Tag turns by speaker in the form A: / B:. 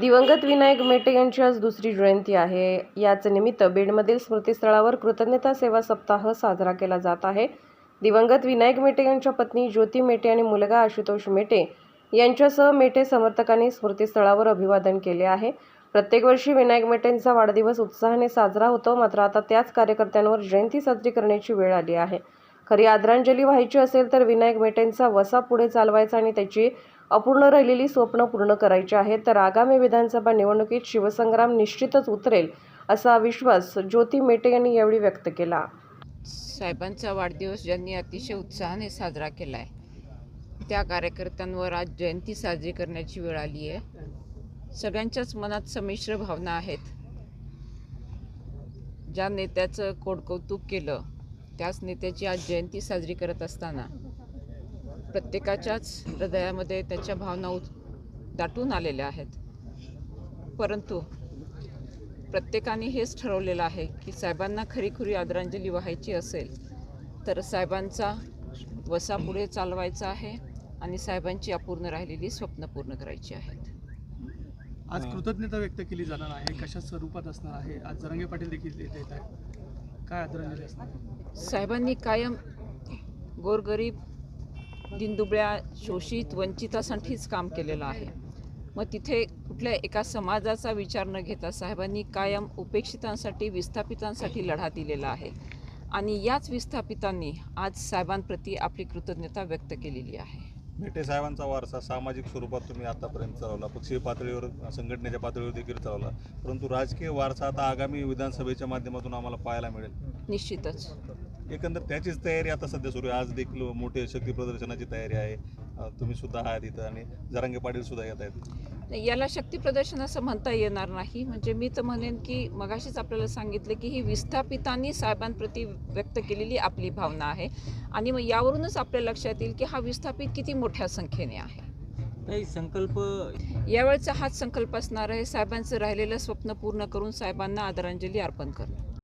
A: दिवंगत विनायक मेटे यांची आज दुसरी जयंती आहे. याच निमित्त बीडमधील स्मृतीस्थळावर कृतज्ञता सेवा सप्ताह साजरा केला जात आहे. दिवंगत विनायक मेटे यांच्या पत्नी ज्योती मेटे आणि मुलगा आशुतोष मेटे यांच्यासह मेटे समर्थकांनी स्मृतीस्थळावर अभिवादन केले आहे. प्रत्येक वर्षी विनायक मेटेंचा वाढदिवस उत्साहाने साजरा होतो. मात्र आता त्याच कार्यकर्त्यांवर जयंती साजरी करण्याची वेळ आली आहे. खरी आदरांजली व्हायची असेल तर विनायक मेटेंचा वसा पुढे चालवायचा आणि त्याची अपूर्ण राहिलेली स्वप्न पूर्ण करायची आहेत तर आगामी विधानसभा निवडणुकीत शिवसंग्राम निश्चितच उतरेल असा विश्वास ज्योती मेटे यांनी यावेळी व्यक्त केला.
B: साहेबांचा वाढदिवस ज्यांनी अतिशय उत्साहाने साजरा केला आहे त्या कार्यकर्त्यांवर आज जयंती साजरी करण्याची वेळ आली आहे. सगळ्यांच्याच मनात संमिश्र भावना आहेत. ज्या नेत्याचं कोडकौतुक केलं त्याच नेत्याची आज जयंती साजरी करत असताना प्रत्येकाच्याच हृदयामध्ये त्याच्या भावना उत दाटून आलेल्या आहेत. परंतु प्रत्येकाने हेच ठरवलेलं आहे की साहेबांना खरीखुरी आदरांजली वाहायची असेल तर साहेबांचा वसा पुढे चालवायचा आहे आणि साहेबांची अपूर्ण राहिलेली स्वप्न पूर्ण करायची आहेत.
C: आज कृतज्ञता व्यक्त केली जाणार आहे. कशा स्वरूपात असणार आहे? आज जरांगे पाटील देखील येत काय आदरांजली असणार?
B: साहेबांनी कायम गोरगरीब दिनदुबळ्या शोषित वंचितासाठीच काम केलेलं आहे. मग तिथे कुठल्या एका समाजाचा विचार न घेता साहेबांनी कायम उपेक्षितांसाठी विस्थापितांसाठी लढा दिलेला आहे. आणि याच विस्थापितांनी आज साहेबांप्रती आपली कृतज्ञता व्यक्त केलेली आहे.
D: मेटे साहेबांचा वारसा सामाजिक स्वरूपात तुम्ही आतापर्यंत चालवला. पक्षीय पातळीवर संघटनेच्या पातळीवर देखील चालवला. परंतु राजकीय वारसा आता आगामी विधानसभेच्या माध्यमातून आम्हाला पाहायला मिळेल.
B: निश्चितच.
D: एकंदर त्याचीच तयारी आता सध्या सुरू आहे. आज देखील मोठे शक्ती प्रदर्शनाची तयारी आहे. तुम्ही सुद्धा आहात इथं आणि जरांगे पाटील सुद्धा येत आहेत.
B: याला शक्ती प्रदर्शन असं म्हणता येणार नाही. म्हणजे मी तर म्हणेन की मगाशीच आपल्याला सांगितलं की ही विस्थापितांनी साहेबांप्रती व्यक्त केलेली आपली भावना आहे. आणि मग यावरूनच आपल्या लक्षात येईल की हा विस्थापित किती मोठ्या संख्येने आहे.
E: काही संकल्प
B: यावेळचा हाच संकल्प असणार आहे. साहेबांचं राहिलेलं स्वप्न पूर्ण करून साहेबांना आदरांजली अर्पण करणं.